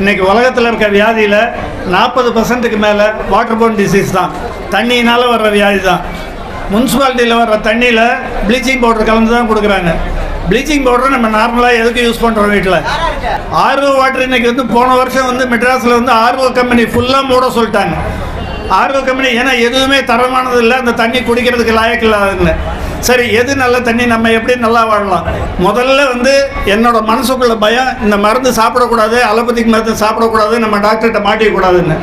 இன்றைக்கி உலகத்தில் இருக்க வியாதியில் நாற்பது பர்சன்ட்டுக்கு மேலே வாட்டர் போன் டிசீஸ் தான். தண்ணியினால் வர்ற வியாதி தான். முன்சிபாலிட்டியில் வர்ற தண்ணியில் ப்ளீச்சிங் பவுடர் கலந்து தான் கொடுக்குறாங்க. ப்ளீச்சிங் பவுடர் நம்ம நார்மலாக எதுக்கு யூஸ் பண்ணுறோம் வீட்டில்? ஆர்ஓ வாட்டர் இன்றைக்கி வந்து போன வருஷம் வந்து மெட்ராஸில் வந்து ஆர்ஓ கம்பெனி ஃபுல்லாக மூட சொல்லிட்டாங்க. ஆர்ஓ கம்பெனி ஏன்னா எதுவுமே தரமானது இல்லை. அந்த தண்ணி குடிக்கிறதுக்கு லாயக்கு சரி எது நல்ல தண்ணி நம்ம எப்படி நல்லா வாழலாம்? முதல்ல வந்து என்னோட மனசுக்குள்ள பயம் இந்த மருந்து சாப்பிடக்கூடாது அலோபதிக் மருந்து சாப்பிடக்கூடாது நம்ம டாக்டர்கிட்ட மாட்டிக்கக்கூடாதுன்னு.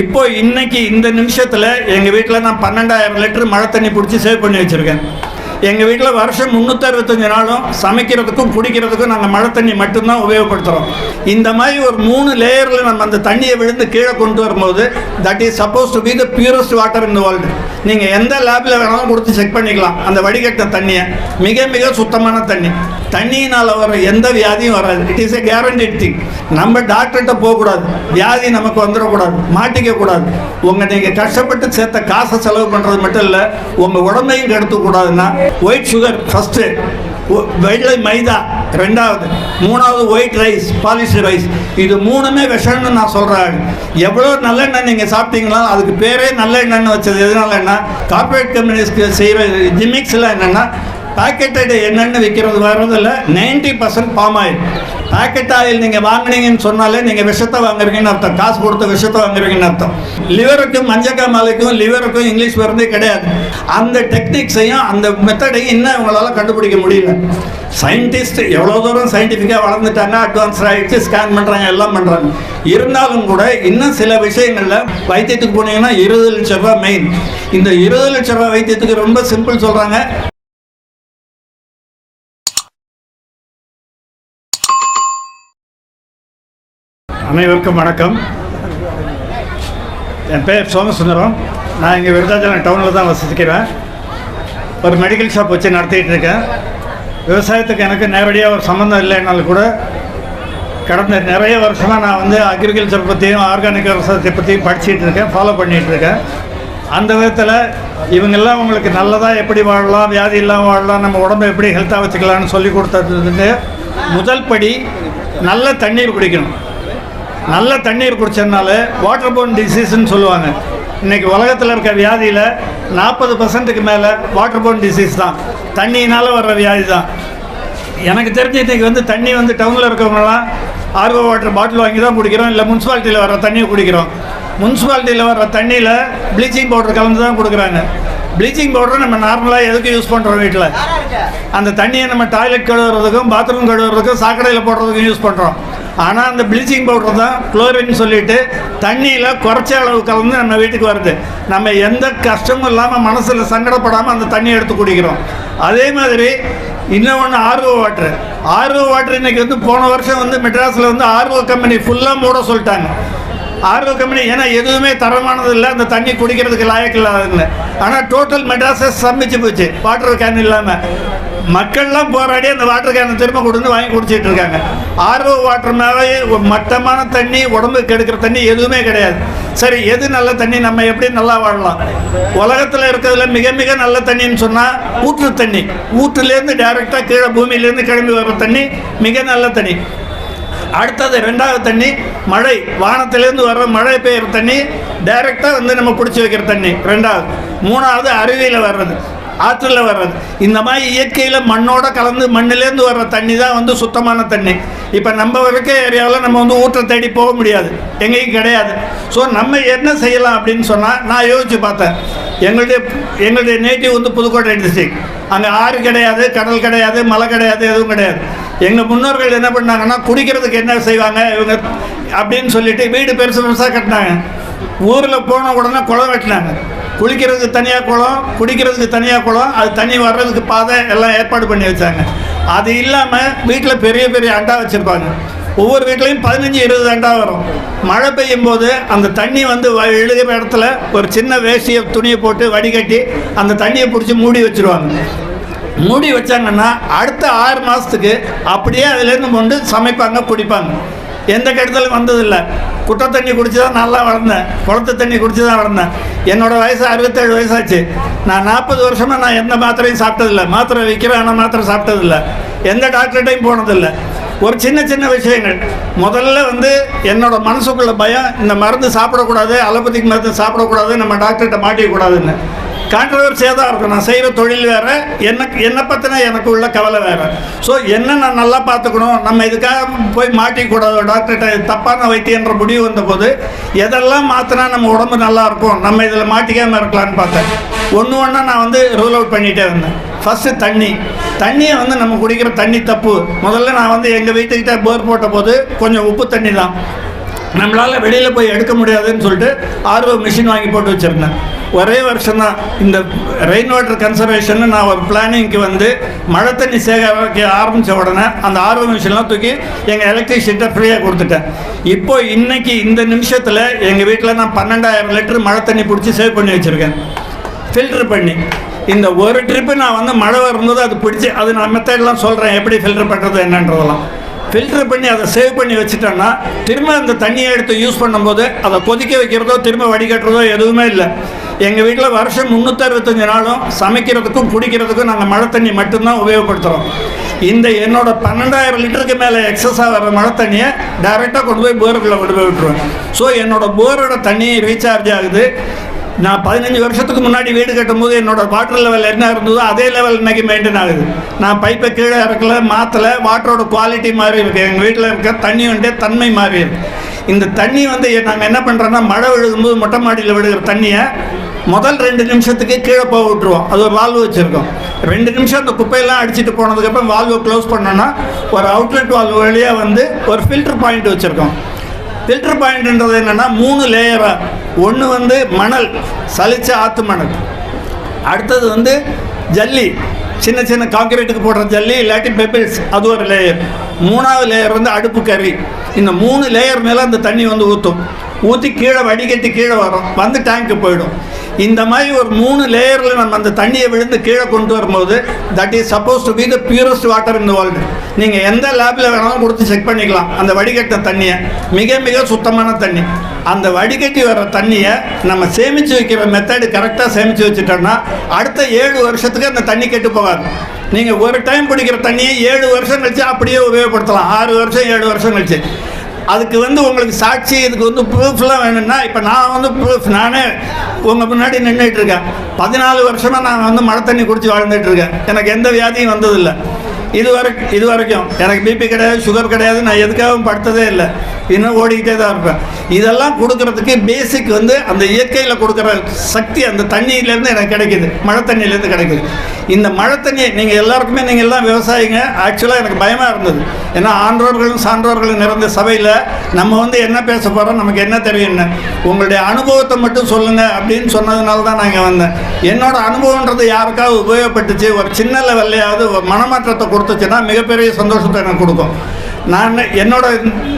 இப்போ இன்னைக்கு இந்த நிமிஷத்தில் எங்கள் வீட்டில் நான் பன்னெண்டாயிரம் லிட்டர் மழை தண்ணி பிடிச்சி சேவ் பண்ணி வச்சுருக்கேன். எங்கள் வீட்டில் வருஷம் முந்நூற்றறுபத்தஞ்சு நாளும் சமைக்கிறதுக்கும் குடிக்கிறதுக்கும் நாங்கள் மழை தண்ணி மட்டும்தான் உபயோகப்படுத்துகிறோம் இந்த மாதிரி ஒரு மூணு லேயரில் நம்ம அந்த தண்ணியை விழுந்து கீழே கொண்டு வரும்போது that is supposed to be the purest water in the world நீங்கள் எந்த லேபில் வேணாலும் கொடுத்து செக் பண்ணிக்கலாம். அந்த வடிகட்ட தண்ணியை. மிக மிக சுத்தமான தண்ணி. தண்ணியினால் வர எந்த வியாதியும் வராது. It is a guaranteed thing நம்ம டாக்டர்கிட்ட போகக்கூடாது. வியாதி நமக்கு வந்துடக்கூடாது. மாட்டிக்க கூடாது உங்கள் நீங்கள் கஷ்டப்பட்டு சேர்த்த காசை செலவு பண்ணுறது மட்டும் இல்லை உங்கள் உடம்பையும் கெடுத்துக்கூடாதுன்னா ஒயிட் சுகர் ஃபஸ்ட்டு வெள்ளை மைதா ரெண்டாவது மூணாவது ஒயிட் ரைஸ் பாலிஷ் ரைஸ் இது மூணுமே விஷம்னு நான் சொல்கிறேன் எவ்வளோ நல்லெண்ணெய் நீங்கள் சாப்பிட்டீங்களோ அதுக்கு பேரே நல்லெண்ணெய்னு வச்சது. எதனாலன்னா கார்ப்பரேட் கம்பெனிஸ்க்கு செய்கிற ஜிமிக்ஸில் என்னென்னா பாக்கெட்டட் என்னென்னு விற்கிறது வர்றதில்ல ninety percent palm oil packet oil நீங்கள் வாங்கினீங்கன்னு சொன்னாலே நீங்கள் விஷத்தை வாங்குறீங்கன்னு அர்த்தம். காசு கொடுத்து விஷத்தை வாங்குறீங்கன்னு அர்த்தம். லிவருக்கும் மஞ்சக்காமலைக்கும் லிவருக்கும் இங்கிலீஷ் மருந்தே கிடையாது. அந்த டெக்னிக்ஸையும் அந்த மெத்தடையும் இன்னும் உங்களால் கண்டுபிடிக்க முடியல. சயின்டிஸ்ட் எவ்வளோ தூரம் சயின்டிஃபிக்காக வளர்ந்துட்டாங்க அட்வான்ஸ் ஆகிடுச்சு ஸ்கேன் பண்ணுறாங்க எல்லாம் பண்ணுறாங்க இருந்தாலும் கூட இன்னும் சில விஷயங்களில் வைத்தியத்துக்கு போனீங்கன்னா இருபது லட்ச ரூபா மெயின் இந்த இருபது லட்ச ரூபா வைத்தியத்துக்கு ரொம்ப சிம்பிள் சொல்கிறாங்க அனைவருக்கும் வணக்கம். என் பேர் சோமசுந்தரம். நான் இங்கே விருதாச்சலம் டவுனில் தான் வசிக்கிறேன் ஒரு மெடிக்கல் ஷாப் வச்சு நடத்திட்டு இருக்கேன். விவசாயத்துக்கு எனக்கு நேரடியாக ஒரு சம்மந்தம் இல்லைனாலும் கூட கடந்த நிறைய வருஷமாக நான் வந்து அக்ரிகல்ச்சர் பற்றியும் ஆர்கானிக் விவசாயத்தை பற்றியும் படிச்சுட்டு இருக்கேன் ஃபாலோ பண்ணிகிட்டு இருக்கேன். அந்த விதத்தில் இவங்கெல்லாம் உங்களுக்கு நல்லதாக எப்படி வாழலாம் வியாதி இல்லாமல் வாழலாம் நம்ம உடம்பை எப்படி ஹெல்த்தாக வச்சுக்கலாம்னு சொல்லி கொடுத்தது முதல் படி நல்ல தண்ணீர் குடிக்கணும். நல்ல தண்ணீர் குடிச்சதுனால வாட்டர் போன் டிசீஸ்ன்னு சொல்லுவாங்க. இன்றைக்கி உலகத்தில் இருக்க வியாதியில் நாற்பது பர்சன்ட்டுக்கு மேலே வாட்டர் போன் டிசீஸ் தான். தண்ணியினால் வர்ற வியாதி தான். எனக்கு தெரிஞ்சு இன்றைக்கி வந்து தண்ணி வந்து டவுனில் இருக்கிறவங்களாம் ஆர்வோ வாட்டர் பாட்டில் வாங்கி தான் குடிக்கிறோம். இல்லை முன்சிபாலிட்டியில் வர தண்ணியை குடிக்கிறோம். முன்சிபாலிட்டியில் வர தண்ணியில் ப்ளீச்சிங் பவுடர் கலந்து தான் கொடுக்குறாங்க. ப்ளீச்சிங் பவுடர் நம்ம நார்மலாக எதுக்கு யூஸ் பண்ணுறோம் வீட்டில்? அந்த தண்ணியை நம்ம டாய்லெட் கழுவுறதுக்கும் பாத்ரூம் கழுவுறதுக்கும் சாக்கடையில் போடுறதுக்கும் யூஸ் பண்ணுறோம் ஆனால் அந்த ப்ளீச்சிங் பவுடர் தான் குளோரின் சொல்லிட்டு தண்ணியில் குறைச்ச அளவு கலந்து நம்ம வீட்டுக்கு வருது. நம்ம எந்த கஷ்டமும் இல்லாமல் மனசில் சங்கடப்படாமல் அந்த தண்ணியை எடுத்து குடிக்கிறோம். அதே மாதிரி இன்னொன்று ஆர்ஓ வாட்டர் ஆர்ஓ வாட்டர் இன்னைக்கு வந்து போன வருஷம் வந்து மெட்ராஸில் வந்து ஆர்ஓ கம்பெனி ஃபுல்லாக மூட சொல்லிட்டாங்க. ஆர்ஓ கம்பெனி ஏன்னா எதுவுமே தரமானது இல்லை. அந்த தண்ணி குடிக்கிறதுக்கு லாயக்கு இல்லாதுன்னு ஆனால் டோட்டல் மெட்ராஸை சமைச்சு போச்சு. வாட்டர் கேன் இல்லாமல் மக்கள்லாம் போராடி அந்த வாட்டர் கேனை திரும்ப கொடுத்து வாங்கி குடிச்சிட்டு இருக்காங்க. வாட்டர் மேலே மட்டமான தண்ணி உடம்புக்கு கெடுக்கிற தண்ணி எதுவுமே கிடையாது. சரி எது நல்ல தண்ணி? நம்ம எப்படி நல்லா வாழலாம்? உலகத்தில் இருக்கிறதுல மிக மிக நல்ல தண்ணின்னு சொன்னால் ஊற்று தண்ணி. ஊற்றுலேருந்து டைரெக்டாக கீழே பூமியிலேருந்து கிளம்பி வர்ற தண்ணி மிக நல்ல தண்ணி. அடுத்தது ரெண்டாவது தண்ணி மழை. வானத்திலேருந்து வர்ற மழை பெய்யுற தண்ணி டைரெக்டாக வந்து நம்ம பிடிச்சி வைக்கிற தண்ணி. ரெண்டாவது. மூணாவது அருவியில் வர்றது. ஆற்றுல வர்றது. இந்த மாதிரி இயற்கையில் மண்ணோட கலந்து மண்ணிலேருந்து வர்ற தண்ணி தான் வந்து சுத்தமான தண்ணி. இப்போ நம்ம இருக்க ஏரியாவில் நம்ம வந்து ஊற்றை தேடி போக முடியாது. எங்கேயும் கிடையாது. ஸோ நம்ம என்ன செய்யலாம் அப்படின்னு சொன்னால் நான் யோசித்து பார்த்தேன். எங்களுடைய எங்களுடைய நேட்டிவ் வந்து புதுக்கோட்டை டிஸ்ட்ரிக்ட் அங்கே ஆறு கிடையாது கடல் கிடையாது மலை கிடையாது எதுவும் கிடையாது. எங்கள் முன்னோர்கள் என்ன பண்ணாங்கன்னா குடிக்கிறதுக்கு என்ன செய்வாங்க இவங்க அப்படின்னு சொல்லிட்டு வீடு பெருசு பெருசாக கட்டினாங்க. ஊரில் போன உடனே குளம் வெட்டினாங்க. குளிக்கிறதுக்கு தனியாக குளம் குடிக்கிறதுக்கு தனியாக குளம் அது தண்ணி வர்றதுக்கு பாதை எல்லாம் ஏற்பாடு பண்ணி வச்சாங்க. அது இல்லாமல் வீட்டில் பெரிய பெரிய அண்டா வச்சுருப்பாங்க. ஒவ்வொரு வீட்லேயும் பதினஞ்சு இருபது அண்டா வரும். மழை பெய்யும் போது அந்த தண்ணி வந்து வ- இடத்துல ஒரு சின்ன வேஷ்டியை துணியை போட்டு வடிகட்டி அந்த தண்ணியை பிடிச்சி மூடி வச்சுருவாங்க. மூடி வச்சாங்கன்னா அடுத்த ஆறு மாதத்துக்கு அப்படியே அதுலேருந்து கொண்டு சமைப்பாங்க குடிப்பாங்க. எந்த கெடுதலும் வந்ததில்லை. குட்டை தண்ணி குடிச்சு தான் நல்லா வளர்ந்தேன். குளத்து தண்ணி குடிச்சு தான் வளர்ந்தேன். என்னோட வயசு அறுபத்தேழு வயசாச்சு. நான் நாற்பது வருஷமாக நான் எந்த மாத்திரையும் சாப்பிட்டதில்லை. மாத்திரை விற்கிறேன் ஆனால் மாத்திரை சாப்பிட்டதில்லை. எந்த டாக்டர்கிட்டையும் போனதில்லை. ஒரு சின்ன சின்ன விஷயங்கள். முதல்ல வந்து என்னோட மனசுக்குள்ள பயம் இந்த மருந்து சாப்பிடக்கூடாது அலோபதிக் மருந்து சாப்பிடக்கூடாது நம்ம டாக்டர்கிட்ட மாட்டிக்கக்கூடாதுன்னு. கான்ட்ரவர்சியாக தான் இருக்கும். நான் செய்கிற தொழில் வேறு எனக்கு என்னை பற்றின எனக்கு உள்ள கவலை வேறு. ஸோ என்ன நான் நல்லா பார்த்துக்கணும்? நம்ம இதுக்காக போய் மாட்டிக்கூடாது. டாக்டர்கிட்ட தப்பான வைத்தியன்ற முடிவு வந்தபோது எதெல்லாம் மாற்றினா நம்ம உடம்பு நல்லா இருக்கும்? நம்ம இதில் மாட்டிக்காமல் இருக்கலாம்னு பார்த்தேன். ஒன்று ஒன்றா நான் வந்து ரூல் அவுட் பண்ணிகிட்டே இருந்தேன். ஃபஸ்ட்டு தண்ணி. தண்ணியை வந்து நம்ம குடிக்கிற தண்ணி தப்பு. முதல்ல நான் வந்து எங்கள் வீட்டுக்கிட்ட போர் போட்ட போது கொஞ்சம் உப்பு தண்ணி தான் நம்மளால் வெளியில் போய் எடுக்க முடியாதுன்னு சொல்லிட்டு ஆர்வ மிஷின் வாங்கி போட்டு வச்சுருந்தேன். ஒரே வருஷம் தான் இந்த ரெயின் வாட்டர் கன்சர்வேஷன் நான் ஒரு பிளானிங்க்கு வந்து மழை தண்ணி சேகரிக்க ஆரம்பித்த உடனே அந்த ஆர்வ மிஷின்லாம் தூக்கி எங்கள் எலக்ட்ரிசிட்டியை ஃப்ரீயாக கொடுத்துட்டேன். இப்போ இன்றைக்கி இந்த நிமிஷத்தில் எங்கள் வீட்டில் நான் பன்னெண்டாயிரம் லிட்டர் மழை தண்ணி பிடிச்சி சேவ் பண்ணி வச்சுருக்கேன். ஃபில்ட்ரு பண்ணி. இந்த ஒரு ட்ரிப்பு நான் வந்து மழை வரும்போது அது பிடிச்சி அது நான் மெத்தடெலாம் சொல்கிறேன் எப்படி ஃபில்டர் பண்ணுறது என்னன்றதெல்லாம். ஃபில்டர் பண்ணி அதை சேவ் பண்ணி வச்சுட்டோன்னா திரும்ப அந்த தண்ணியை எடுத்து யூஸ் பண்ணும்போது அதை கொதிக்க வைக்கிறதோ திரும்ப வடிகட்டுறதோ எதுவுமே இல்லை. எங்கள் வீட்டில் வருஷம் முந்நூற்றறுபத்தஞ்சு நாளும் சமைக்கிறதுக்கும் குடிக்கிறதுக்கும் நாங்கள் மழை தண்ணி மட்டும்தான் உபயோகப்படுத்துகிறோம் இந்த என்னோட பன்னெண்டாயிரம் லிட்டருக்கு மேலே எக்ஸஸாக வர மழை தண்ணியை டைரெக்டாக கொண்டு போய் போருக்குள்ளே கொண்டு போய் விட்டுருவேன். ஸோ என்னோட போரோட தண்ணி ரீசார்ஜ் ஆகுது. நான் பதினஞ்சு வருஷத்துக்கு முன்னாடி வீடு கட்டும்போது என்னோட வாட்டர் லெவல் என்ன இருந்ததோ அதே லெவல் இன்னைக்கு மெயின்டைன் ஆகுது. நான் பைப்பை கீழே இறக்கல மாற்றலை வாட்டரோட குவாலிட்டி மாறி இருக்கு. எங்கள் வீட்டில் இருக்க தண்ணி வந்து தன்மை மாறி இருக்கு. இந்த தண்ணி வந்து நாங்கள் என்ன பண்ணுறோன்னா மழை விழுகும்போது மொட்டை மாடியில் விழுகிற தண்ணியை முதல் ரெண்டு நிமிஷத்துக்கு கீழே போக விட்டுருவோம். அது ஒரு வால்வு வச்சுருக்கோம். ரெண்டு நிமிஷம் அந்த குப்பையெல்லாம் அடிச்சுட்டு போனதுக்கப்புறம் வால்வை க்ளோஸ் பண்ணோன்னா ஒரு அவுட்லெட் வால்வு வழியாக வந்து ஒரு ஃபில்டர் பாயிண்ட் வச்சுருக்கோம். ஃபில்டர் பாயிண்ட்ன்றது என்னென்னா மூணு லேயராக ஒன்று வந்து மணல் சலிச்ச ஆற்று மணல். அடுத்தது வந்து ஜல்லி சின்ன சின்ன காங்கிரீட்டுக்கு போடுற ஜல்லி இல்லாட்டி பெபிள்ஸ் அது ஒரு லேயர் மூணாவது லேயர் வந்து அடுப்பு கறி. இந்த மூணு லேயர் மேலே அந்த தண்ணி வந்து ஊற்றும் ஊற்றி கீழே வடிகட்டி கீழே வரும். வந்து டேங்க்கு போயிடும். இந்த மாதிரி ஒரு மூணு லேயரில் நம்ம அந்த தண்ணியை விழுந்து கீழே கொண்டு வரும்போது that is supposed to be the purest water இந்த வேர்ல்டு நீங்கள் எந்த லேபில் வேணாலும் கொடுத்து செக் பண்ணிக்கலாம். அந்த வடிகட்ட தண்ணியை. மிக மிக சுத்தமான தண்ணி. அந்த வடிகட்டி வர தண்ணியை நம்ம சேமித்து வைக்கிற மெத்தடு கரெக்டாக சேமித்து வச்சுட்டோம்னா அடுத்த ஏழு வருஷத்துக்கு அந்த தண்ணி கெட்டு போகாது. நீங்கள் ஒரு டைம் குடிக்கிற தண்ணியை ஏழு வருஷம் கழிச்சு அப்படியே உபயோகப்படுத்தலாம். ஆறு வருஷம் ஏழு வருஷம் கழிச்சு. அதுக்கு வந்து உங்களுக்கு சாட்சி இதுக்கு வந்து ப்ரூஃப்லாம் வேணும்னா இப்போ நான் வந்து ப்ரூஃப் நானே உங்கள் முன்னாடி நின்றுட்டு இருக்கேன். பதினாலு வருஷமாக நான் வந்து மழை தண்ணி குடிச்சு வாழ்ந்துட்டு இருக்கேன். எனக்கு எந்த வியாதியும் வந்ததில்லை. இது வரைக்கும் இது வரைக்கும் எனக்கு பிபி கிடையாது சுகர் கிடையாது நான் எதுக்காகவும் படுத்ததே இல்லை. இன்னும் ஓடிக்கிட்டே தான் இருப்பேன். இதெல்லாம் கொடுக்கறதுக்கு பேசிக் வந்து அந்த இயற்கையில் கொடுக்குற சக்தி அந்த தண்ணியிலேருந்து எனக்கு கிடைக்குது. மழை தண்ணியிலேருந்து கிடைக்குது. இந்த மழை தண்ணி நீங்கள் எல்லாருக்குமே நீங்கள் எல்லாம் விவசாயிங்க ஆக்சுவலாக எனக்கு பயமாக இருந்தது. ஏன்னா ஆன்றோர்களும் சான்றோர்களும் நிறைந்த சபையில் நம்ம வந்து என்ன பேச போகிறோம் நமக்கு என்ன தெரியும்னு உங்களுடைய அனுபவத்தை மட்டும் சொல்லுங்கள் அப்படின்னு சொன்னதுனால தான் நான் இங்கே வந்தேன். என்னோடய அனுபவன்றது யாருக்காவது உபயோகப்பட்டுச்சு? ஒரு சின்ன லெவல்லையாவது ஒரு மனமாற்றத்தை கொடுத்துச்சுன்னா மிகப்பெரிய சந்தோஷத்தை எனக்கு கொடுக்கும். நான் என்னோட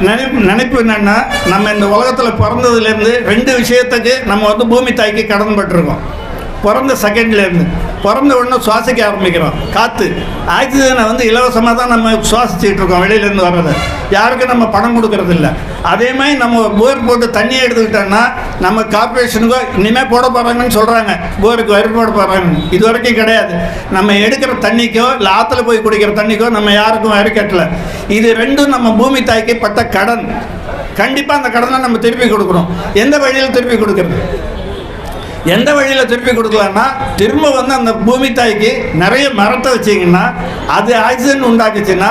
நினைப்பு நினைப்பு என்னென்னா நம்ம இந்த உலகத்தில் பிறந்ததுலேருந்து ரெண்டு விஷயத்துக்கு நம்ம வந்து பூமி தாய்க்கு கடன்பட்டிருக்கோம் பிறந்த செகண்ட்லேருந்து பிறந்த உடனே சுவாசிக்க ஆரம்பிக்கிறோம். காற்று ஆக்சிஜனை வந்து இலவசமாக தான் நம்ம சுவாசிச்சுட்டு இருக்கோம் வெளியிலேருந்து வர்றது. யாருக்கும் நம்ம பணம் கொடுக்கறதில்ல. அதே மாதிரி நம்ம போர் போட்டு தண்ணியை எடுத்துக்கிட்டோன்னா நம்ம கார்பரேஷனுக்கோ இனிமேல் போட போகிறாங்கன்னு சொல்கிறாங்க போருக்கு வரி போட போகிறாங்க இது வரைக்கும் கிடையாது. நம்ம எடுக்கிற தண்ணிக்கோ இல்லை ஆற்றுல போய் குடிக்கிற தண்ணிக்கோ நம்ம யாருக்கும் வரி கட்டல. இது ரெண்டும் நம்ம பூமி தாய்க்கு பட்ட கடன். கண்டிப்பாக அந்த கடனை நம்ம திருப்பி கொடுக்குறோம் எந்த வழியில் திருப்பி கொடுக்குறது? எந்த வழியில் திருப்பி கொடுக்கலான்னா திரும்ப வந்து அந்த பூமி தாய்க்கு நிறைய மரத்தை வச்சிங்கன்னா அது ஆக்சிஜன் உண்டாக்குச்சுன்னா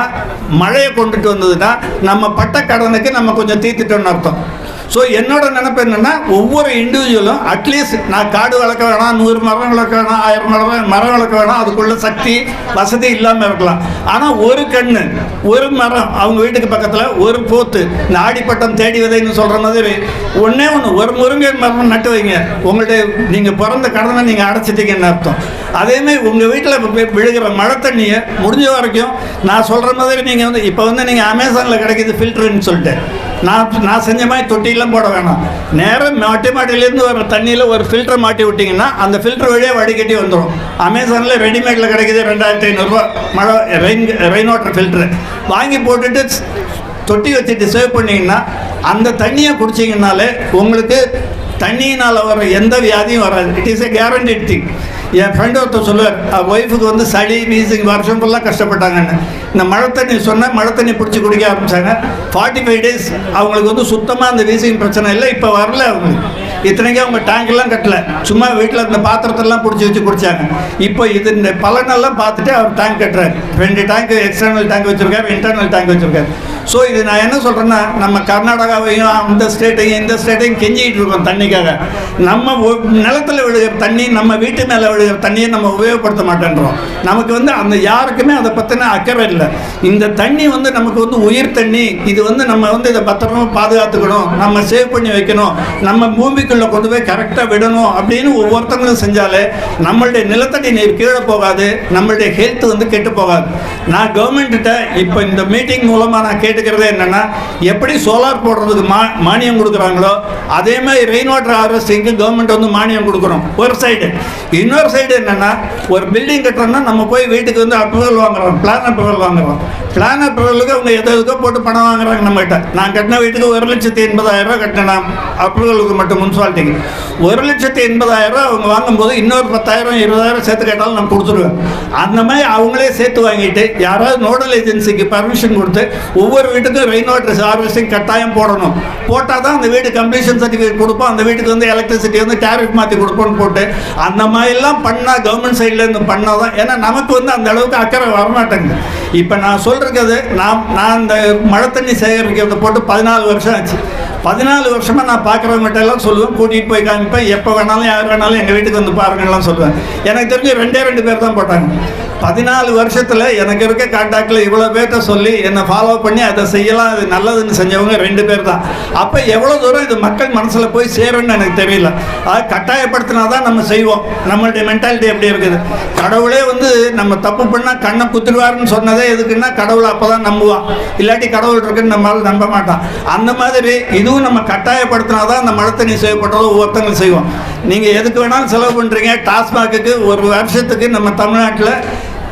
மழையை கொண்டுட்டு வந்ததுன்னா நம்ம பட்ட கடனுக்கு நம்ம கொஞ்சம் தீர்த்துட்டோம்னு அர்த்தம். ஸோ என்னோட நினைப்பு என்னென்னா ஒவ்வொரு இண்டிவிஜுவலும் அட்லீஸ்ட் நான் காடு வளர்க்க வேணாம் நூறு மரம் வளர்க்க வேணாம் ஆயிரம் மரம் மரம் வளர்க்க வேணாம் அதுக்குள்ள சக்தி வசதி இல்லாமல் இருக்கலாம். ஆனால் ஒரு கண்ணு ஒரு மரம் அவங்க வீட்டுக்கு பக்கத்தில் ஒரு போத்து இந்த தேடி விதைன்னு சொல்கிற மாதிரி ஒன்றே ஒன்று ஒரு முருங்கை மரம் நட்டு வைங்க. உங்கள்கிட்ட நீங்கள் பிறந்த கடனை நீங்கள் அடைச்சிட்டீங்கன்னு அர்த்தம். அதேமாதிரி உங்கள் வீட்டில் விழுகிற மழை தண்ணியை முடிஞ்ச வரைக்கும் நான் சொல்கிற மாதிரி நீங்கள் வந்து இப்போ வந்து நீங்கள் அமேசானில் கிடைக்கிது ஃபில்டருன்னு சொல்லிட்டு. நான் நான் செஞ்ச மாதிரி தொட்டிலாம் போட வேணாம். நேரம் மாட்டி மாட்டிலேருந்து வர தண்ணியில் ஒரு ஃபில்டர் மாட்டி விட்டிங்கன்னா அந்த ஃபில்டர் வழியாக வடிகட்டி வந்துடும் அமேசானில் ரெடிமேடில் கிடைக்குது ரெண்டாயிரத்தி ஐநூறுரூவா மழை ரெயின் ரெயின் வாட்டர் ஃபில்ட்ரு வாங்கி போட்டுட்டு தொட்டி வச்சுட்டு சேவ் பண்ணிங்கன்னா அந்த தண்ணியை குடிச்சிங்கனாலே உங்களுக்கு தண்ணியினால் வர எந்த வியாதியும் வராது. It is a guaranteed thing N friend ஒருத்தர் சொல்லுவார் ஒய்ஃபுக்கு வந்து சளி வீசிங் வருஷம் ஃபுல்லாக கஷ்டப்பட்டாங்கன்னு. இந்த மழை தண்ணி சொன்னால் மழை தண்ணி பிடிச்சி குடிக்க ஆரம்பிச்சாங்க. ஃபார்ட்டி ஃபைவ் டேஸ் அவங்களுக்கு வந்து சுத்தமாக அந்த வீசிங் பிரச்சனை இல்லை இப்போ வரல அவங்களுக்கு இத்தனைக்கும் அவங்க டேங்க்லாம் கட்டல. சும்மா வீட்டில் இந்த பாத்திரத்தெல்லாம் பிடிச்சி வச்சு குடித்தாங்க இப்போ இது இந்த பலனெல்லாம் பார்த்துட்டு அவர் டேங்க் கட்டுறாரு. ரெண்டு டேங்க் எக்ஸ்டர்னல் டேங்க் வச்சுருக்காரு இன்டர்னல் டேங்க் வச்சுருக்காரு. ஸோ இது நான் என்ன சொல்கிறேன்னா நம்ம கர்நாடகாவையும் அந்த ஸ்டேட்டையும் இந்த ஸ்டேட்டையும் கெஞ்சிக்கிட்டு இருக்கோம் தண்ணிக்காக. நம்ம ஒ- விழுகிற தண்ணி நம்ம வீட்டு மேலே விழுகிற தண்ணியை நம்ம உபயோகப்படுத்த மாட்டேன்றோம். நமக்கு வந்து அந்த யாருக்குமே அதை பற்றின அக்கறை இல்லை. இந்த தண்ணி வந்து நமக்கு வந்து உயிர் தண்ணி. இது வந்து நம்ம வந்து இதை பத்திரமா பாதுகாத்துக்கணும். நம்ம சேவ் பண்ணி வைக்கணும். நம்ம பூமிக்குள்ளே கொண்டு போய் கரெக்டாக விடணும் அப்படின்னு ஒவ்வொருத்தங்களும் செஞ்சாலே நம்மளுடைய நிலத்தடி நீர் கீழே போகாது. நம்மளுடைய ஹெல்த் வந்து கெட்டு போகாது. நான் கவர்மெண்ட்டிட்ட இப்போ இந்த மீட்டிங் மூலமாக நான் கேட்டுக்கிறதே என்னென்னா எப்படி சோலார் போடுறதுக்கு மா மானியம் கொடுக்குறாங்களோ அதே மாதிரி ரெயின் வாட்டர் ஹார்வெஸ்டிங்க்கு கவர்மெண்ட் வந்து மானியம் கொடுக்குறோம் ஒரு சைடு இன்னொரு சைடு என்னென்னா ஒரு பில்டிங் கட்டுறோம்னா நம்ம போய் வீட்டுக்கு வந்து அப்ரூவல் வாங்குறோம் பிளான் அப்ரூவல் வாங்குறோம். பிளான் அப்ரூவலுக்கு அவங்க எதோ எதுக்கோ போட்டு பணம் வாங்குறாங்க நம்மகிட்ட. நான் கட்டின வீட்டுக்கு ஒரு லட்சத்தி எண்பதாயிரம் ரூபாய் கட்டினேன் அப்ரூவலுக்கு மட்டும் முனிசிபாலிட்டிக்கு ஒரு லட்சத்தி எண்பதாயிரம் ரூபாய் அவங்க வாங்கும்போது இன்னொரு பத்தாயிரம் இருபதாயிரம் சேர்த்து கேட்டாலும் நான் கொடுத்துருவேன். அந்த மாதிரி அவங்களே சேர்த்து வாங்கிட்டு யாராவது நோடல் ஏஜென்சிக்கு பர்மிஷன் கொடுத்து ஒவ்வொரு வீட்டுக்கும் ரெயின் வாட்டர் ஹார்வெஸ்டிங் கட்டாயம் போடணும். போட்டால் தான் அந்த வீடு கம்ப்ளீஷன் சர்டிஃபிகேட் கொடுப்போம். அந்த வீட்டுக்கு வந்து எலக்ட்ரிசிட்டி வந்து டேரிஃப் மாற்றி கொடுப்போம்னு போட்டு அந்த மாதிரிலாம் பண்ணால் கவர்மெண்ட் சைட்லேருந்து பண்ணால் தான் ஏன்னா நமக்கு வந்து அந்த அளவுக்கு அக்கறை வரமாட்டேங்குது. இப்போ நான் சொல்கிறது நான் நான் இந்த மழை தண்ணி சேகரிக்கிறத போட்டு பதினாலு வருஷம் ஆச்சு. பதினாலு வருஷமாக நான் பார்க்குறவங்ககிட்ட எல்லாம் சொல்லுவேன். கூட்டிகிட்டு போய் காமிப்பேன். எப்போ வேணாலும் யார் வேணாலும் எங்கள் வீட்டுக்கு வந்து பாருங்கலாம் சொல்லுவேன். எனக்கு தெரிஞ்சு ரெண்டே ரெண்டு பேர் தான் போட்டாங்க. பதினாலு வருஷத்தில் எனக்கு இருக்க காண்டாக்டில் இவ்வளோ பேர்கிட்ட சொல்லி என்னை ஃபாலோ பண்ணி அதை செய்யலாம் அது நல்லதுன்னு செஞ்சவங்க ரெண்டு பேர் தான். அப்போ எவ்வளோ தூரம் இது மக்கள் மனசில் போய் சேரும்னு எனக்கு தெரியல. அது கட்டாயப்படுத்தினா தான் நம்ம செய்வோம். நம்மளுடைய மென்டாலிட்டி எப்படி இருக்குது? கடவுளே வந்து நம்ம தப்பு பண்ணால் கண்ணை குத்துடுவாருன்னு சொன்னதே எதுக்குன்னா கடவுளை அப்போ தான் நம்புவான். இல்லாட்டி கடவுள் இருக்குன்னு நம்மளால் நம்ப மாட்டான். அந்த மாதிரி இதுவும் நம்ம கட்டாயப்படுத்தினா தான் அந்த மழை தண்ணி செய்யப்பட்டதோ ஒவ்வொருத்தங்களும் செய்வோம். நீங்கள் எதுக்கு வேணாலும் செலவு பண்ணுறீங்க டாஸ்மாகுக்கு ஒரு வருஷத்துக்கு நம்ம தமிழ்நாட்டில்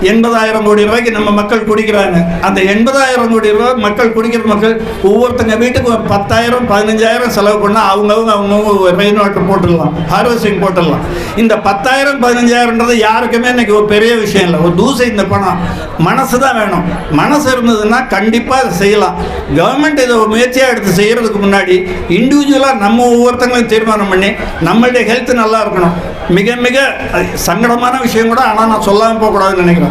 எண்பதாயிரம் கோடி ரூபாய்க்கு நம்ம மக்கள் குடிக்கிறாங்க. அந்த எண்பதாயிரம் கோடி ரூபாய் மக்கள் குடிக்கிற மக்கள் ஒவ்வொருத்தங்க வீட்டுக்கு ஒரு பத்தாயிரம் பதினஞ்சாயிரம் செலவு பண்ணால் அவங்கவுங்க அவங்க ரெயின் வாட்டர் போட்டுடலாம் ஹார்வெஸ்டிங் போட்டுடலாம். இந்த பத்தாயிரம் பதினஞ்சாயிரம்ன்றது யாருக்குமே இன்னைக்கு ஒரு பெரிய விஷயம் இல்லை. ஒரு தூசை இந்த பணம். மனசு தான் வேணும். மனசு இருந்ததுன்னா கண்டிப்பாக அதை செய்யலாம். கவர்மெண்ட் இதை ஒரு முயற்சியாக எடுத்து செய்கிறதுக்கு முன்னாடி இண்டிவிஜுவலாக நம்ம ஒவ்வொருத்தங்களையும் தீர்மானம் பண்ணி நம்மளுடைய ஹெல்த் நல்லா இருக்கணும். மிக மிக சங்கடமான விஷயம் கூட ஆனால் நான் சொல்லாமல் போகக்கூடாதுன்னு நினைக்கிறேன்.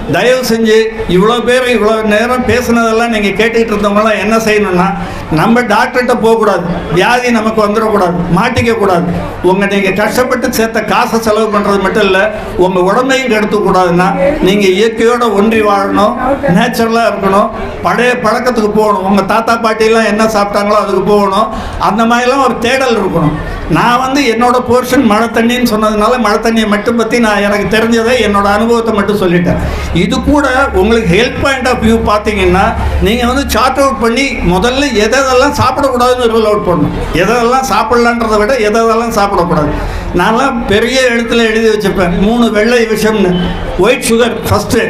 தயவு செஞ்சு இவ்வளோ பேர் இவ்வளோ நேரம் பேசுனதெல்லாம் நீங்கள் கேட்டுக்கிட்டு இருந்தவங்களாம் என்ன செய்யணும்னா நம்ம டாக்டர்கிட்ட போகக்கூடாது. வியாதி நமக்கு வந்துடக்கூடாது. மாட்டிக்கக்கூடாது உங்கள் நீங்கள் கஷ்டப்பட்டு சேர்த்த காசை செலவு பண்ணுறது மட்டும் இல்லை உங்கள் உடம்பையும் கெடுத்துக்கூடாதுன்னா நீங்கள் இயற்கையோட ஒன்றி வாழணும் நேச்சுரலாக இருக்கணும் பழைய பழக்கத்துக்கு போகணும். உங்கள் தாத்தா பாட்டிலாம் என்ன சாப்பிட்டாங்களோ அதுக்கு போகணும். அந்த மாதிரிலாம் ஒரு தேடல் இருக்கணும். நான் வந்து என்னோட போர்ஷன் மழை தண்ணின்னு சொன்னதுனால மழை தண்ணியை மட்டும் பற்றி நான் எனக்கு தெரிஞ்சதை என்னோட அனுபவத்தை மட்டும் சொல்லிட்டேன். இது கூட உங்களுக்கு ஹெல்ப் பாயிண்ட் ஆஃப் வியூ பார்த்தீங்கன்னா நீங்கள் வந்து சார்ட் அவுட் பண்ணி முதல்ல எதெல்லாம் சாப்பிடக்கூடாதுன்னு ரூல் அவுட் பண்ணணும். எதெல்லாம் சாப்பிட்லான்றதை விட எதெல்லாம் சாப்பிடக்கூடாது. நான்லாம் பெரிய இடத்துல எழுதி வச்சுப்பேன் மூணு வெள்ளை விஷம்னு. ஒயிட் சுகர் ஃபஸ்ட்டு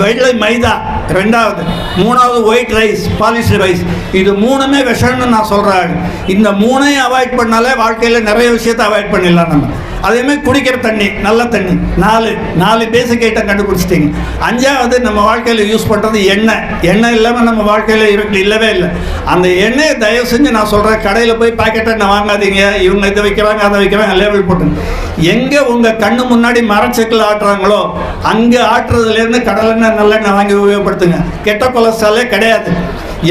வெள்ளை மைதா ரெண்டாவது. மூணாவது ஒயிட் ரைஸ் பாலிஷ் ரைஸ் இது மூணுமே விஷம்னு நான் சொல்கிறேன் இந்த மூணையும் அவாய்ட் பண்ணாலே வாழ்க்கையில் நிறைய விஷயத்தை அவாய்ட் பண்ணிடலாம் நம்ம. அதேமாதிரி குடிக்கிற தண்ணி நல்ல தண்ணி. நாலு நாலு பேசிக் ஐட்டம் கண்டுபிடிச்சிட்டிங்க. அஞ்சாவது நம்ம வாழ்க்கையில் யூஸ் பண்ணுறது எண்ணெய். எண்ணெய் இல்லாமல் நம்ம வாழ்க்கையில் இருக்கு இல்லவே இல்லை. அந்த எண்ணெயை தயவு செஞ்சு நான் சொல்கிறேன் கடையில் போய் பாக்கெட் எண்ணெய் வாங்காதீங்க. இவங்க இதை வைக்கிறாங்க அதை வைக்கிறாங்க லேபிள் போட்டு. எங்கே உங்கள் கண்ணு முன்னாடி மரச்சக்கில் ஆட்டுறாங்களோ அங்கே ஆட்டுறதுலேருந்து கடலெண்ணெய் நல்லெண்ணெய் வாங்கி உபயோகப்படுத்துங்க. கெட்ட கொலஸ்ட்ராலே கிடையாது.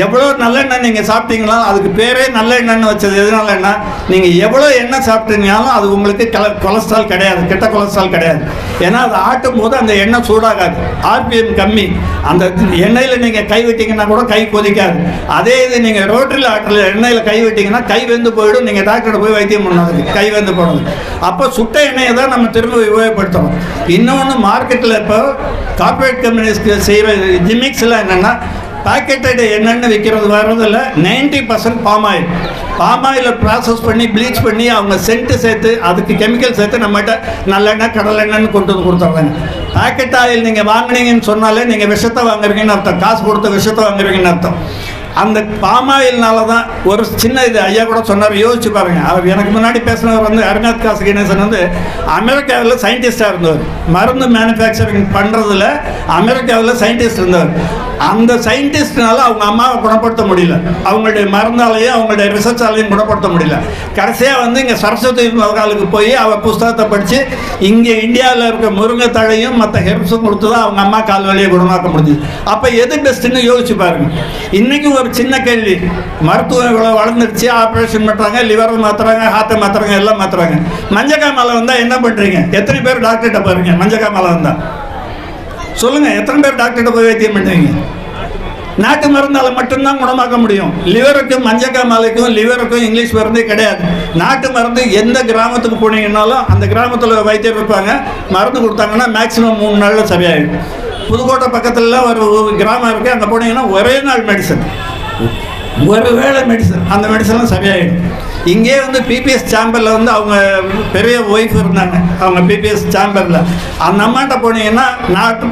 எவ்வளோ நல்லெண்ணெய் நீங்கள் சாப்பிட்டீங்களோ அதுக்கு பேரே நல்ல எண்ணெய்னு வச்சது என்ன நீங்கள் எவ்வளோ எண்ணெய் சாப்பிட்டீங்கனாலும் அது உங்களுக்கு கல கொலஸ்ட்ரால் கிடையாது கெட்ட கொலஸ்ட்ரால் கிடையாது. ஏன்னா அது ஆட்டும் போது அந்த எண்ணெய் சூடாகாது. ஆர்பிஎம் கம்மி. அந்த எண்ணெயில் நீங்கள் கை விட்டிங்கன்னா கூட கை கொதிக்காது. அதே இது நீங்கள் ரோட்டரியில் ஆட்டில் எண்ணெயில் கை விட்டிங்கன்னா கை வெந்து போயிடும். நீங்கள் டாக்டரை போய் வைத்தியம் பண்ணாது கை வெந்து போனது. அப்போ சுட்ட எண்ணெயை தான் நம்ம திரும்ப உபயோகப்படுத்தணும். இன்னொன்று மார்க்கெட்டில் இப்போ கார்ப்பரேட் கம்பெனிஸ்க்கு செய்கிற ஜிமிக்ஸில் என்னென்னா பாக்கெட்டட் என்னென்னு விற்கிறது வர்றதில் ninety percent palm oil palm ஆயிலை ப்ராசஸ் பண்ணி ப்ளீச் பண்ணி அவங்க சென்ட்டு சேர்த்து அதுக்கு கெமிக்கல் சேர்த்து நம்மகிட்ட நல்லெண்ணெய் கடலெண்ணெய்னு கொண்டு வந்து கொடுத்துட்றாங்க. பாக்கெட் ஆயில் நீங்கள் வாங்குனீங்கன்னு சொன்னாலே நீங்கள் விஷத்தை வாங்குறீங்கன்னு அர்த்தம். காசு கொடுத்து விஷத்தை வாங்குறீங்கன்னு அர்த்தம். அந்த பாமாயில்னால தான் ஒரு சின்ன இது ஐயா கூட சொன்னார் யோசிச்சு பாருங்க. அவர் எனக்கு முன்னாடி பேசினவர் வந்து அருணாத் காசு கணேசன் வந்து அமெரிக்காவில் சயின்டிஸ்டாக இருந்தவர். மருந்து மேனுஃபேக்சரிங் பண்ணுறதுல அமெரிக்காவில் சயின்டிஸ்ட் இருந்தவர். அந்த சயின்டிஸ்ட்னால அவங்க அம்மாவை குணப்படுத்த முடியல. அவங்களுடைய மருந்தாலையும் அவங்களுடைய ரிசர்ச்சாலையும் குணப்படுத்த முடியல. கடைசியாக வந்து இங்கே சரஸ்வதி மகாலுக்கு போய் அவர் புஸ்தகத்தை படித்து இங்கே இந்தியாவில் இருக்க முருங்கை தழையும் மற்ற ஹெர்ப்ஸும் கொடுத்து தான் அவங்க அம்மா கால் வழியை குணமாக்க முடிஞ்சுது. அப்போ எது பெஸ்ட்டுன்னு யோசிச்சு பாருங்க. இன்றைக்கும் ஒரு சின்ன கேள்வி. மருத்துவம் இவ்வளோ வளர்ந்துருச்சு ஆப்ரேஷன் பண்ணுறாங்க லிவரை மாற்றுறாங்க ஹார்ட்டை மாற்றுறாங்க எல்லாம் மாற்றுறாங்க மஞ்சக்காமலை வந்தால் என்ன பண்ணுறீங்க எத்தனை பேர் டாக்டர்கிட்ட போகிறீங்க மஞ்சக்காமலை வந்தால் சொல்லுங்கள் எத்தனை பேர் டாக்டர்கிட்ட போய் வைத்தியம் பண்ணுவீங்க நாட்டு மருந்தால் மட்டும்தான் குணமாக்க முடியும். லிவருக்கும் மஞ்சக்காமலைக்கும் லிவருக்கும் இங்கிலீஷ் மருந்தே கிடையாது. நாட்டு மருந்து எந்த கிராமத்துக்கு போனீங்கன்னாலும் அந்த கிராமத்தில் வைத்தியர் இருப்பாங்க. மருந்து கொடுத்தாங்கன்னா மேக்ஸிமம் மூணு நாளில் சரியாயிடும். புதுக்கோட்டை பக்கத்துலலாம் ஒரு ஒரு கிராமம் இருக்குது அங்கே போனீங்கன்னா ஒரே நாள் மெடிசன் ஒருவேளை மெடிசன் அந்த மெடிசன்லாம் சரியாயிடும் இங்கே வந்து பிபிஎஸ் சாம்பரில் வந்து அவங்க பெரிய ஒய்ஃப் இருந்தாங்க. அவங்க பிபிஎஸ் சாம்பரில் அந்த அம்மாட்ட போனீங்கன்னா நாட்டு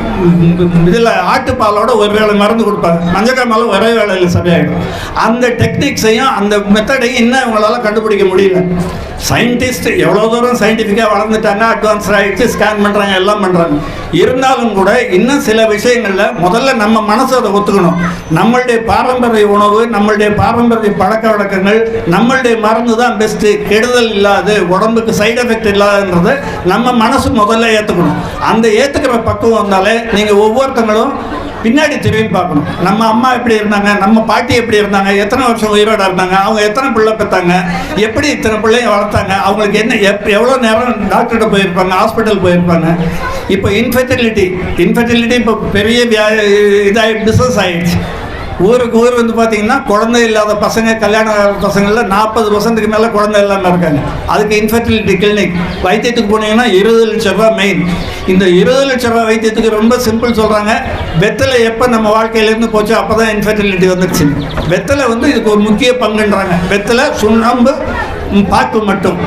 இதில் ஆட்டுப்பாலோட ஒரு வேளை மருந்து கொடுப்பாங்க. மஞ்சக்காமலும் ஒரே வேலையில் சரியாயிடும். அந்த டெக்னிக்ஸையும் அந்த மெத்தடையும் இன்னும் அவங்களால கண்டுபிடிக்க முடியல. சயின்டிஸ்ட் எவ்வளோ தூரம் சயின்டிஃபிக்காக வளர்ந்துட்டாங்க அட்வான்ஸ் ஆகிட்டு ஸ்கேன் பண்ணுறாங்க எல்லாம் பண்ணுறாங்க இருந்தாலும் கூட இன்னும் சில விஷயங்களில் முதல்ல நம்ம மனசை அதை ஒத்துக்கணும். நம்மளுடைய பாரம்பரிய உணவு நம்மளுடைய பாரம்பரிய பழக்க வழக்கங்கள் நம்மளுடைய மருந்து தான் பெஸ்ட்டு கெடுதல் இல்லாது உடம்புக்கு சைடு எஃபெக்ட் இல்லாதன்றது நம்ம மனசு முதல்ல ஏற்றுக்கணும் அந்த ஏற்றுக்கிற பக்குவம் வந்தாலே நீங்கள் ஒவ்வொருத்தங்களும் பின்னாடி திரும்பி பார்க்கணும். நம்ம அம்மா எப்படி இருந்தாங்க? நம்ம பாட்டி எப்படி இருந்தாங்க? எத்தனை வருஷம் உயிரோட இருந்தாங்க? அவங்க எத்தனை பிள்ளை பெற்றாங்க எப்படி இத்தனை பிள்ளைங்க வளர்த்தாங்க? அவங்களுக்கு என்ன எப் எவ்வளோ நேரம் டாக்டர்கிட்ட போயிருப்பாங்க? ஹாஸ்பிட்டல் போயிருப்பாங்க? இப்போ இன்ஃபெர்டிலிட்டி இன்ஃபெர்டிலிட்டி இப்போ பெரிய வியா இதாகி பிஸ்னஸ் ஆகிடுச்சு ஊருக்கு ஊர் வந்து பார்த்தீங்கன்னா குழந்தை இல்லாத பசங்க கல்யாண ஆகாத பசங்களில் நாற்பது பர்சன்ட்டுக்கு மேலே குழந்தை இல்லாமல் இருக்காங்க. அதுக்கு இன்ஃபர்டிலிட்டி கிளினிக் வைத்தியத்துக்கு போனீங்கன்னா இருபது லட்ச ரூபா மெயின் இந்த இருபது லட்ச ரூபா வைத்தியத்துக்கு ரொம்ப சிம்பிள் சொல்கிறாங்க வெத்தலை எப்போ நம்ம வாழ்க்கையிலேருந்து போச்சோ அப்போ தான் இன்ஃபெர்டிலிட்டி வந்துடுச்சு வெத்தலை வந்து இதுக்கு ஒரு முக்கிய பங்குன்றாங்க. வெத்தலை சுண்ணாம்பு பாக்கு மட்டும்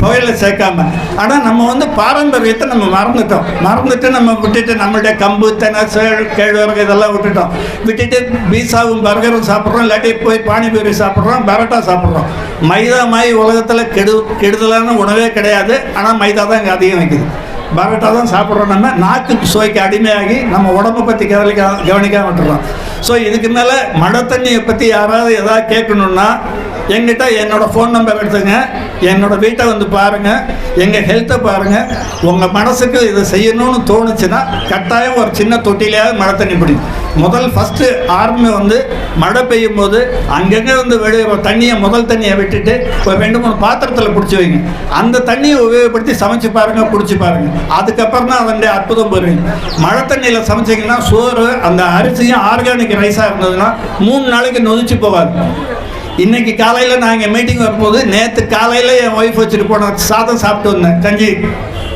புகையில் சேர்க்காம. ஆனால் நம்ம வந்து பாரம்பரியத்தை நம்ம மறந்துட்டோம். மறந்துட்டு நம்ம விட்டுட்டு நம்மளுடைய கம்பு தென்னை சேழ் கேழ்வரகு இதெல்லாம் விட்டுட்டோம். விட்டுட்டு பீஸாவும் பர்கரும் சாப்பிட்றோம் இல்லாட்டி போய் பானிபூரி சாப்பிட்றோம் பரோட்டா சாப்பிட்றோம். மைதா மாய் உலகத்தில் கெடு கெடுதலான உணவே கிடையாது. ஆனால் மைதா தான் இங்கே அதிகம் வைக்குது. பரோட்டா தான் சாப்பிட்றோம் நம்ம. நாக்கு சுவைக்கு அடிமையாகி நம்ம உடம்பை பற்றி கவனிக்க கவனிக்காம விட்டுறோம். ஸோ இதுக்கு மேலே மழை தண்ணியை பற்றி யாராவது எதாவது கேட்கணுன்னா எங்கிட்ட என்னோட ஃபோன் நம்பர் எடுத்துங்க. என்னோட வீட்டை வந்து பாருங்கள் எங்கள் ஹெல்த்தை பாருங்கள் உங்கள் மனசுக்கு இதை செய்யணும்னு தோணுச்சுன்னா கட்டாயம் ஒரு சின்ன தொட்டிலையாவது மழை தண்ணி பிடிக்கும் முதல் ஃபஸ்ட்டு ஆர்மி வந்து மழை பெய்யும் போது அங்கங்கே வந்து வெளியே தண்ணியை முதல் தண்ணியை விட்டுட்டு இப்போ ரெண்டு மூணு பாத்திரத்தில் பிடிச்சி வைங்க. அந்த தண்ணியை உபயோகப்படுத்தி சமைச்சு பாருங்கள் பிடிச்சி பாருங்கள் அதுக்கப்புறம் தான் அதனுடைய அற்புதம் போடுவீங்க மழை தண்ணியில் சமைச்சிங்கன்னா சோறு அந்த அரிசியும் ஆர்கானிக் ரைஸாக இருந்ததுன்னா மூணு நாளைக்கு நொதிச்சு போவார் இன்னைக்கு காலையில் நான் இங்கே மீட்டிங் வரும்போது நேற்று காலையில் என் ஒய்ஃப் வச்சுட்டு போனேன் சாதம் சாப்பிட்டு வந்தேன். கஞ்சி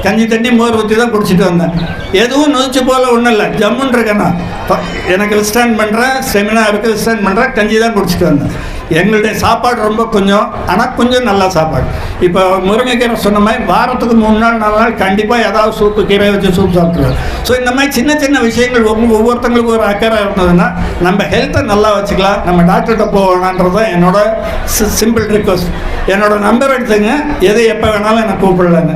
கஞ்சி தண்ணி மோர் ஊற்றி தான் குடிச்சிட்டு வந்தேன். எதுவும் நொதிச்சு போல ஒன்றும் இல்லை. ஜம்முன்னு இருக்கேன் நான். எனக்கு விஸ்டாண்ட் பண்ணுறேன் செமினாருக்கு இருக்குது விஸ்டாண்ட் பண்ணுறேன் கஞ்சி தான் குடிச்சிட்டு வந்தேன். எங்களுடைய சாப்பாடு ரொம்ப கொஞ்சம் ஆனால் கொஞ்சம் நல்ல சாப்பாடு. இப்போ முருங்கைக்கீரை சொன்ன மாதிரி வாரத்துக்கு மூணு நாள் நாலு நாள் கண்டிப்பாக ஏதாவது சூப்பு கீரை வச்சு சூப் சாப்பிட்ருவோம் ஸோ இந்த மாதிரி சின்ன சின்ன விஷயங்கள் ஒவ்வொருத்தங்களுக்கும் ஒரு அக்கறை இருந்ததுன்னா நம்ம ஹெல்த்தை நல்லா வச்சுக்கலாம். நம்ம டாக்டர்கிட்ட போகணான்றது தான் என்னோட சிம்பிள் ரிக்வஸ்ட் என்னோட நம்பர் எடுத்துங்க. எது எப்போ வேணாலும் என்னை கூப்பிடலாங்க.